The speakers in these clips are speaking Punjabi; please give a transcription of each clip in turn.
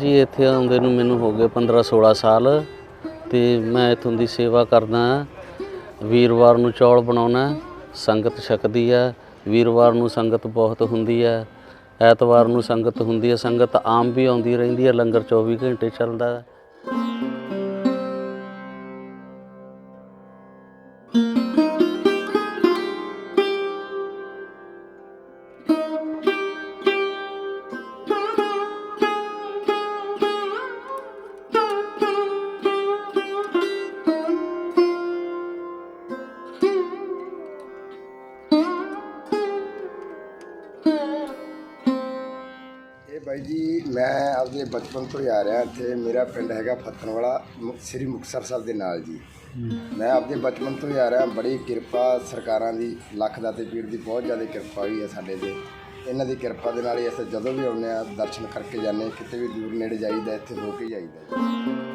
ਜੀ, ਇੱਥੇ ਆਉਂਦੇ ਨੂੰ ਮੈਨੂੰ ਹੋ ਗਏ 15 16 ਸਾਲ ਤੇ ਮੈਂ ਇੱਥੋਂ ਦੀ ਸੇਵਾ ਕਰਦਾ ਵੀਰਵਾਰ ਨੂੰ ਚੌਲ ਬਣਾਉਣਾ, ਸੰਗਤ ਛਕਦੀ ਹੈ ਵੀਰਵਾਰ ਨੂੰ ਸੰਗਤ ਬਹੁਤ ਹੁੰਦੀ ਹੈ ਐਤਵਾਰ ਨੂੰ ਸੰਗਤ ਹੁੰਦੀ ਹੈ ਸੰਗਤ ਆਮ ਵੀ ਆਉਂਦੀ ਰਹਿੰਦੀ ਹੈ ਲੰਗਰ 24 ਘੰਟੇ ਚੱਲਦਾ। ਮੈਂ ਆਪਦੇ ਬਚਪਨ ਤੋਂ ਹੀ ਆ ਰਿਹਾ ਇੱਥੇ। ਮੇਰਾ ਪਿੰਡ ਹੈਗਾ ਫੱਤਣਵਾਲਾ ਮੁ- ਸ੍ਰੀ ਮੁਕਤਸਰ ਸਾਹਿਬ ਦੇ ਨਾਲ ਜੀ। ਮੈਂ ਆਪਦੇ ਬਚਪਨ ਤੋਂ ਹੀ ਆ ਰਿਹਾ। ਬੜੀ ਕਿਰਪਾ ਸਰਕਾਰਾਂ ਦੀ ਲੱਖ ਦਾਤੇ ਪੀਰ ਦੀ ਬਹੁਤ ਜ਼ਿਆਦਾ ਕਿਰਪਾ ਹੋਈ ਹੈ ਸਾਡੇ ਤੇ। ਇਹਨਾਂ ਦੀ ਕਿਰਪਾ ਦੇ ਨਾਲ ਹੀ ਅਸੀਂ ਜਦੋਂ ਵੀ ਆਉਂਦੇ ਆ ਦਰਸ਼ਨ ਕਰਕੇ ਜਾਂਦੇ ਹਾਂ, ਕਿਤੇ ਵੀ ਦੂਰ ਨੇੜੇ ਜਾਈਦਾ ਇੱਥੇ ਹੋ ਕੇ ਜਾਈਦਾ ਜੀ।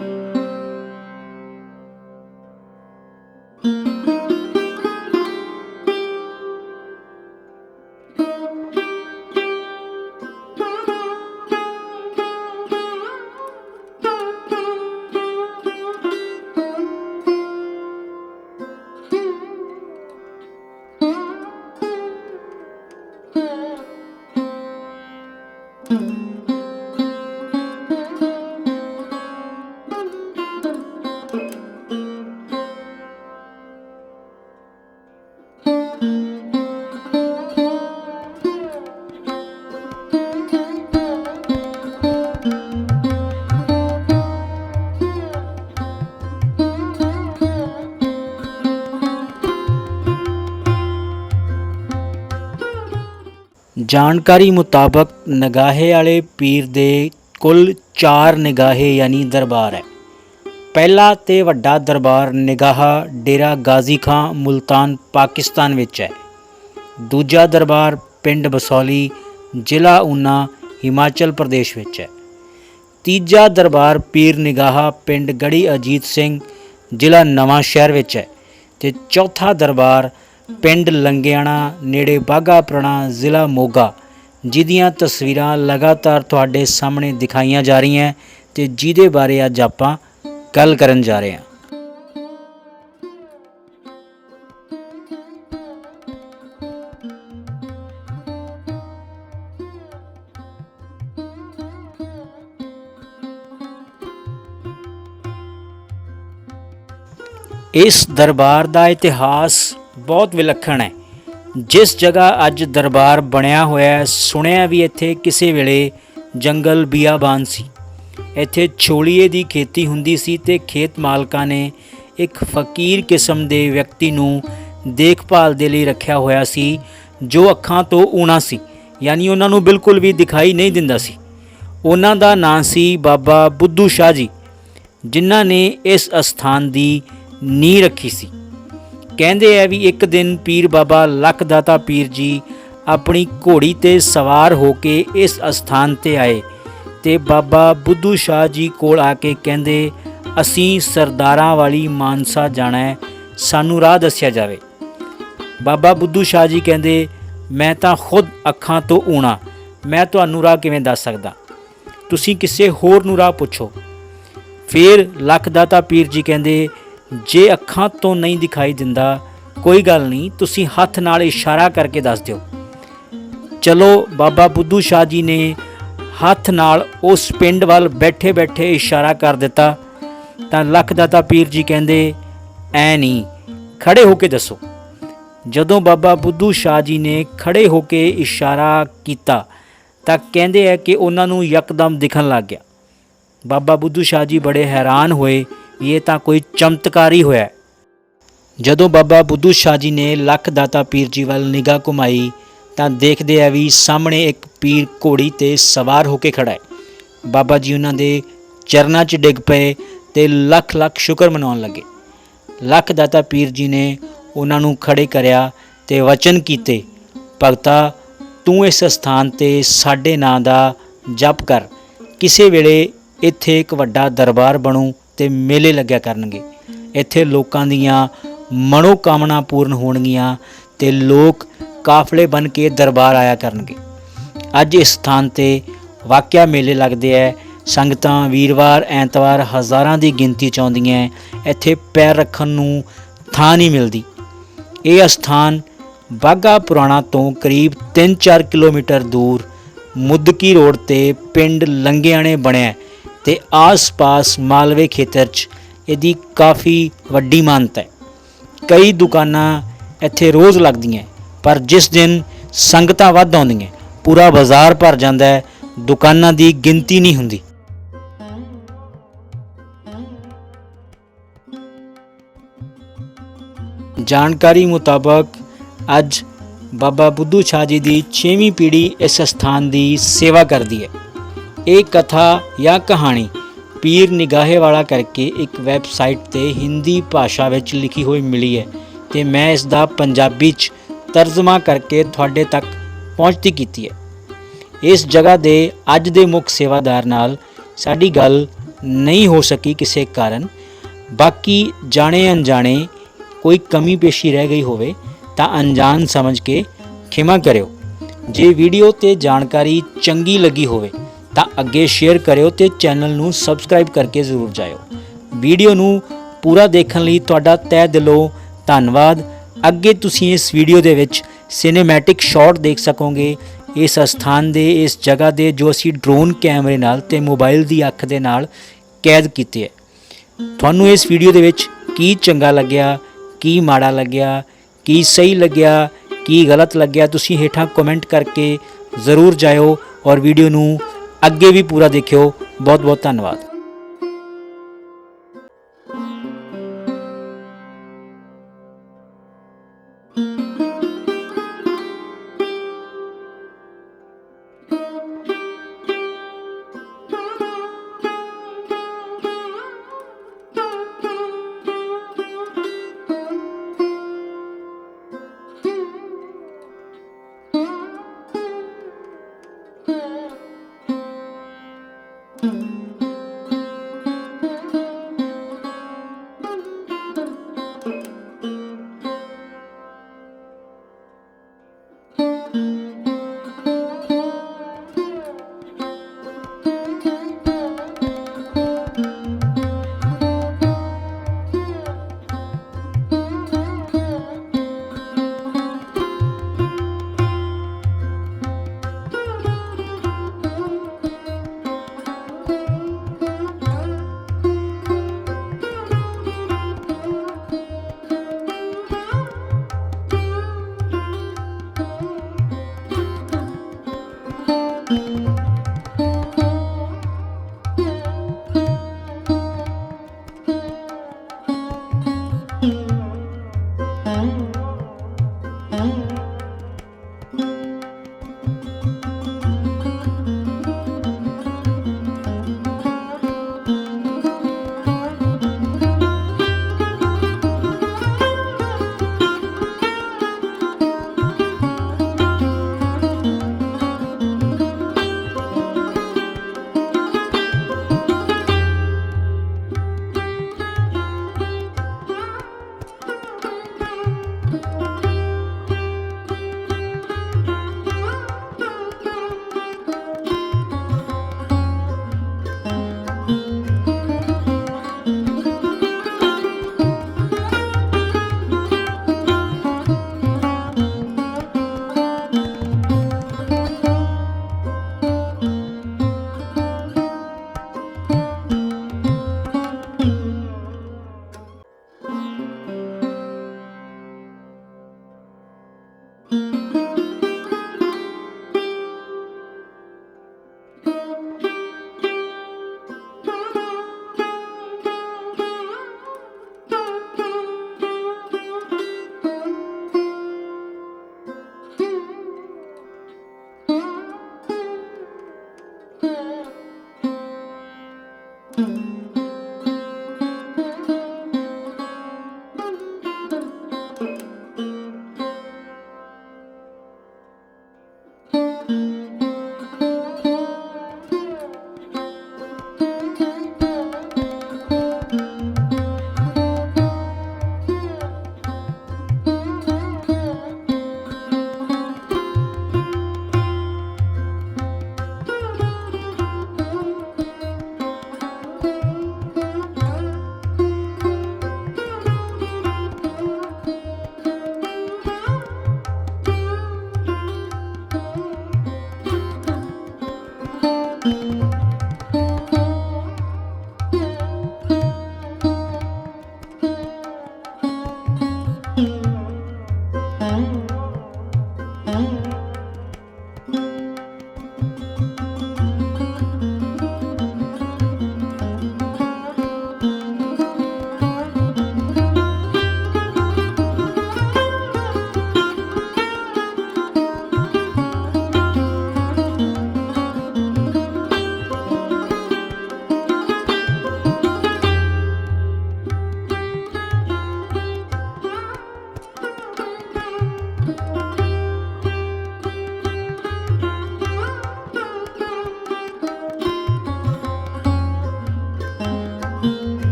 ਜਾਣਕਾਰੀ ਮੁਤਾਬਕ ਨਗਾਹੇ ਵਾਲੇ ਪੀਰ ਦੇ ਕੁੱਲ 4 ਨਿਗਾਹੇ ਯਾਨੀ ਦਰਬਾਰ ਹੈ। ਪਹਿਲਾ ਤੇ ਵੱਡਾ ਦਰਬਾਰ ਨਿਗਾਹਾ ਡੇਰਾ ਗਾਜ਼ੀ ਖਾਂ, ਮੁਲਤਾਨ, ਪਾਕਿਸਤਾਨ ਵਿੱਚ ਹੈ। ਦੂਜਾ ਦਰਬਾਰ ਪਿੰਡ ਬਸੌਲੀ, ਜ਼ਿਲ੍ਹਾ ਊਨਾ, ਹਿਮਾਚਲ ਪ੍ਰਦੇਸ਼ ਵਿੱਚ ਹੈ। ਤੀਜਾ ਦਰਬਾਰ ਪੀਰ ਨਿਗਾਹਾ ਪਿੰਡ ਗੜੀ ਅਜੀਤ ਸਿੰਘ, ਜ਼ਿਲ੍ਹਾ ਨਵਾਂ ਸ਼ਹਿਰ ਵਿੱਚ ਹੈ। ਤੇ ਚੌਥਾ ਦਰਬਾਰ ਪਿੰਡ ਲੰਗਿਆਣਾ ਨੇੜੇ ਬਾਗਾ ਪ੍ਰਣਾ ਜ਼ਿਲ੍ਹਾ ਮੋਗਾ, ਜਿਹਦੀਆਂ ਤਸਵੀਰਾਂ ਲਗਾਤਾਰ ਤੁਹਾਡੇ ਸਾਹਮਣੇ ਦਿਖਾਈਆਂ ਜਾ ਰਹੀਆਂ ਤੇ ਜਿਹਦੇ ਬਾਰੇ ਅੱਜ ਆਪਾਂ ਗੱਲ ਕਰਨ ਜਾ ਰਹੇ ਹਾਂ। ਇਸ ਦਰਬਾਰ ਦਾ ਇਤਿਹਾਸ ਬਹੁਤ ਵਿਲੱਖਣ ਹੈ। ਜਿਸ ਜਗ੍ਹਾ ਅੱਜ ਦਰਬਾਰ ਬਣਿਆ ਹੋਇਆ ਹੈ, ਸੁਣਿਆ ਵੀ ਇੱਥੇ ਕਿਸੇ ਵੇਲੇ ਜੰਗਲ ਬੀਆਬਾਨ ਸੀ। ਇੱਥੇ ਛੋਲੀਏ ਦੀ ਖੇਤੀ ਹੁੰਦੀ ਸੀ ਤੇ ਖੇਤ ਮਾਲਕਾਂ ਨੇ ਇੱਕ ਫਕੀਰ ਕਿਸਮ ਦੇ ਵਿਅਕਤੀ ਨੂੰ ਦੇਖਭਾਲ ਦੇ ਲਈ ਰੱਖਿਆ ਹੋਇਆ ਸੀ, ਜੋ ਅੱਖਾਂ ਤੋਂ ਊਣਾ ਸੀ, ਯਾਨੀ ਉਹਨਾਂ ਨੂੰ ਬਿਲਕੁਲ ਵੀ ਦਿਖਾਈ ਨਹੀਂ ਦਿੰਦਾ ਸੀ। ਉਹਨਾਂ ਦਾ ਨਾਂ ਸੀ ਬਾਬਾ ਬੁੱਧੂ ਸ਼ਾਹ ਜੀ, ਜਿਨ੍ਹਾਂ ਨੇ ਇਸ ਅਸਥਾਨ ਦੀ ਨੀਂਹ ਰੱਖੀ ਸੀ। ਕਹਿੰਦੇ ਆ ਵੀ ਇੱਕ ਦਿਨ ਪੀਰ ਬਾਬਾ ਲੱਖ ਦਾਤਾ ਪੀਰ ਜੀ ਆਪਣੀ ਘੋੜੀ ਤੇ ਸਵਾਰ ਹੋ ਕੇ ਇਸ ਅਸਥਾਨ ਤੇ ਆਏ ਤੇ ਬਾਬਾ ਬੁੱਧੂ ਸ਼ਾਹ ਜੀ ਕੋਲ ਆ ਕੇ ਕਹਿੰਦੇ, ਅਸੀਂ ਸਰਦਾਰਾਂ ਵਾਲੀ ਮਾਨਸਾ ਜਾਣਾ ਹੈ, ਸਾਨੂੰ ਰਾਹ ਦੱਸਿਆ ਜਾਵੇ। ਬਾਬਾ ਬੁੱਧੂ ਸ਼ਾਹ ਜੀ ਕਹਿੰਦੇ, ਮੈਂ ਤਾਂ ਖੁਦ ਅੱਖਾਂ ਤੋਂ ਊਣਾ, ਮੈਂ ਤੁਹਾਨੂੰ ਰਾਹ ਕਿਵੇਂ ਦੱਸ ਸਕਦਾ? ਤੁਸੀਂ ਕਿਸੇ ਹੋਰ ਨੂੰ ਰਾਹ ਪੁੱਛੋ। ਫਿਰ ਲੱਖ ਦਾਤਾ ਪੀਰ ਜੀ ਕਹਿੰਦੇ ਜੇ ਅੱਖਾਂ ਤੋਂ ਨਹੀਂ ਦਿਖਾਈ ਦਿੰਦਾ, ਕੋਈ ਗੱਲ ਨਹੀਂ, ਤੁਸੀਂ ਹੱਥ ਨਾਲ ਇਸ਼ਾਰਾ ਕਰਕੇ ਦੱਸ ਦਿਓ। ਚਲੋ, ਬਾਬਾ ਬੁੱਧੂ ਸ਼ਾਹ ਜੀ ਨੇ ਹੱਥ ਨਾਲ ਉਸ ਪਿੰਡ ਵੱਲ ਬੈਠੇ ਬੈਠੇ ਇਸ਼ਾਰਾ ਕਰ ਦਿੱਤਾ। ਤਾਂ ਲੱਖ ਦਾਤਾ ਪੀਰ ਜੀ ਕਹਿੰਦੇ, ਐ ਨਹੀਂ, ਖੜੇ ਹੋ ਕੇ ਦੱਸੋ। ਜਦੋਂ ਬਾਬਾ ਬੁੱਧੂ ਸ਼ਾਹ ਜੀ ਨੇ ਖੜੇ ਹੋ ਕੇ ਇਸ਼ਾਰਾ ਕੀਤਾ, ਤਾਂ ਕਹਿੰਦੇ ਆ ਕਿ ਉਹਨਾਂ ਨੂੰ ਯਕਦਮ ਦਿਖਣ ਲੱਗ ਗਿਆ। ਬਾਬਾ ਬੁੱਧੂ ਸ਼ਾਹ ਜੀ ਬੜੇ ਹੈਰਾਨ ਹੋਏ ਇਹ ਤਾਂ ਕੋਈ ਚਮਤਕਾਰ ਹੀ। ਹੋਇਆ ਜਦੋਂ ਬਾਬਾ ਬੁੱਧੂ ਸ਼ਾਹ ਜੀ ਨੇ ਲੱਖ ਦਾਤਾ ਪੀਰ ਜੀ ਵੱਲ ਨਿਗਾਹ ਘੁਮਾਈ, ਤਾਂ ਦੇਖਦੇ ਆ ਵੀ ਸਾਹਮਣੇ ਇੱਕ ਪੀਰ ਘੋੜੀ ਤੇ ਸਵਾਰ ਹੋ ਕੇ ਖੜਾ ਹੈ। ਬਾਬਾ ਜੀ ਉਹਨਾਂ ਦੇ ਚਰਨਾਂ 'ਚ ਡਿੱਗ ਪਏ ਤੇ ਲੱਖ ਲੱਖ ਸ਼ੁਕਰ ਮਨਾਉਣ ਲੱਗੇ। ਲੱਖ ਦਾਤਾ ਪੀਰ ਜੀ ਨੇ ਉਹਨਾਂ ਨੂੰ ਖੜੇ ਕਰਿਆ ਤੇ ਵਚਨ ਕੀਤੇ, ਭਗਤਾ, ਤੂੰ ਇਸ ਸਥਾਨ ਤੇ ਸਾਡੇ ਨਾਂ ਦਾ ਜਪ ਕਰ। ਕਿਸੇ ਵੇਲੇ ਇੱਥੇ ਇੱਕ ਵੱਡਾ ਦਰਬਾਰ ਬਣੂ ਤੇ ਮੇਲੇ ਲੱਗਿਆ ਕਰਨਗੇ। ਇੱਥੇ ਲੋਕਾਂ ਦੀਆਂ ਮਨੋ ਕਾਮਨਾ ਪੂਰਨ ਹੋਣਗੀਆਂ ਤੇ ਲੋਕ ਕਾਫਲੇ ਬਣ ਕੇ ਦਰਬਾਰ ਆਇਆ ਕਰਨਗੇ। ਅੱਜ ਇਸ ਸਥਾਨ ਤੇ ਵਾਕਿਆ ਮੇਲੇ ਲੱਗਦੇ ਐ। ਸੰਗਤਾਂ ਵੀਰਵਾਰ, ਐਤਵਾਰ ਹਜ਼ਾਰਾਂ ਦੀ ਗਿਣਤੀ ਚ ਆਉਂਦੀਆਂ ਇੱਥੇ ਪੈਰ ਰੱਖਣ ਨੂੰ ਥਾਂ ਨਹੀਂ ਮਿਲਦੀ। ਇਹ ਅਸਥਾਨ ਬਾਗਾ ਪੁਰਾਣਾ ਤੋਂ ਕਰੀਬ 3-4 ਕਿਲੋਮੀਟਰ ਦੂਰ ਮੁੱਦਕੀ ਰੋਡ ਤੇ ਪਿੰਡ ਲੰਗਿਆਣੇ ਬਣਿਆ ਤੇ ਆਸ-ਪਾਸ ਮਾਲਵੇ ਖੇਤਰ 'ਚ ਇਹਦੀ ਕਾਫੀ ਵੱਡੀ ਮਾਨਤਾ ਹੈ। ਕਈ ਦੁਕਾਨਾਂ ਇੱਥੇ ਰੋਜ਼ ਲੱਗਦੀਆਂ ਪਰ ਜਿਸ ਦਿਨ ਸੰਗਤਾਂ ਵੱਧ ਆਉਂਦੀਆਂ ਪੂਰਾ ਬਾਜ਼ਾਰ ਭਰ ਜਾਂਦਾ ਹੈ, ਦੁਕਾਨਾਂ ਦੀ ਗਿਣਤੀ ਨਹੀਂ ਹੁੰਦੀ। ਜਾਣਕਾਰੀ ਮੁਤਾਬਕ ਅੱਜ ਬਾਬਾ ਬੁੱਧੂ ਸ਼ਾਹ ਜੀ ਦੀ 6ਵੀਂ ਪੀੜ੍ਹੀ ਇਸ ਸਥਾਨ ਦੀ ਸੇਵਾ ਕਰਦੀ ਹੈ। ਇਹ ਕਥਾ ਜਾਂ ਕਹਾਣੀ ਪੀਰ ਨਿਗਾਹੇ ਵਾਲਾ ਕਰਕੇ ਇੱਕ ਵੈਬਸਾਈਟ ਤੇ ਹਿੰਦੀ ਭਾਸ਼ਾ ਵਿੱਚ ਲਿਖੀ ਹੋਈ ਮਿਲੀ ਹੈ ਤੇ ਮੈਂ ਇਸ ਦਾ ਪੰਜਾਬੀ 'ਚ ਤਰਜਮਾ ਕਰਕੇ ਤੁਹਾਡੇ ਤੱਕ ਪਹੁੰਚਦੀ ਕੀਤੀ ਹੈ। ਇਸ ਜਗ੍ਹਾ ਦੇ ਅੱਜ ਦੇ ਮੁੱਖ ਸੇਵਾਦਾਰ ਨਾਲ ਸਾਡੀ ਗੱਲ ਨਹੀਂ ਹੋ ਸਕੀ ਕਿਸੇ ਕਾਰਨ। ਬਾਕੀ ਜਾਣੇ ਅਣਜਾਣੇ ਕੋਈ ਕਮੀ ਪੇਸ਼ੀ ਰਹਿ ਗਈ ਹੋਵੇ ਤਾਂ ਅਣਜਾਣ ਸਮਝ ਕੇ ਖਿਮਾ ਕਰਿਓ। ਜੇ ਵੀਡੀਓ ਤੇ ਜਾਣਕਾਰੀ ਚੰਗੀ ਲੱਗੀ ਹੋਵੇ ਤਾਂ ਅੱਗੇ ਸ਼ੇਅਰ ਕਰਿਓ ਤੇ ਚੈਨਲ ਨੂੰ ਸਬਸਕ੍ਰਾਈਬ ਕਰਕੇ ਜ਼ਰੂਰ ਜਾਇਓ। ਵੀਡੀਓ ਨੂੰ ਪੂਰਾ ਦੇਖਣ ਲਈ ਤੁਹਾਡਾ ਤਹਿ ਦਿਲੋਂ ਧੰਨਵਾਦ। ਅੱਗੇ ਤੁਸੀਂ ਇਸ ਵੀਡੀਓ ਦੇ ਵਿੱਚ ਸਿਨੇਮੈਟਿਕ ਸ਼ਾਟ ਦੇਖ ਸਕੋਗੇ। ਇਸ ਸਥਾਨ ਦੇ, ਇਸ ਜਗ੍ਹਾ ਦੇ ਜੋ ਅਸੀਂ ਡਰੋਨ ਕੈਮਰੇ ਨਾਲ ਤੇ ਮੋਬਾਈਲ ਦੀ ਅੱਖ ਦੇ ਨਾਲ ਕੈਦ ਕੀਤੇ ਹੈ। ਤੁਹਾਨੂੰ ਇਸ ਵੀਡੀਓ ਦੇ ਵਿੱਚ ਕੀ ਚੰਗਾ ਲੱਗਿਆ, ਕੀ ਮਾੜਾ ਲੱਗਿਆ, ਕੀ ਸਹੀ ਲੱਗਿਆ, ਕੀ ਗਲਤ ਲੱਗਿਆ, ਤੁਸੀਂ ਹੇਠਾਂ ਕਮੈਂਟ ਕਰਕੇ ਜ਼ਰੂਰ ਜਾਇਓ ਔਰ ਵੀਡੀਓ ਨੂੰ ਅੱਗੇ ਵੀ ਪੂਰਾ ਦੇਖਿਓ। ਬਹੁਤ ਬਹੁਤ ਧੰਨਵਾਦ।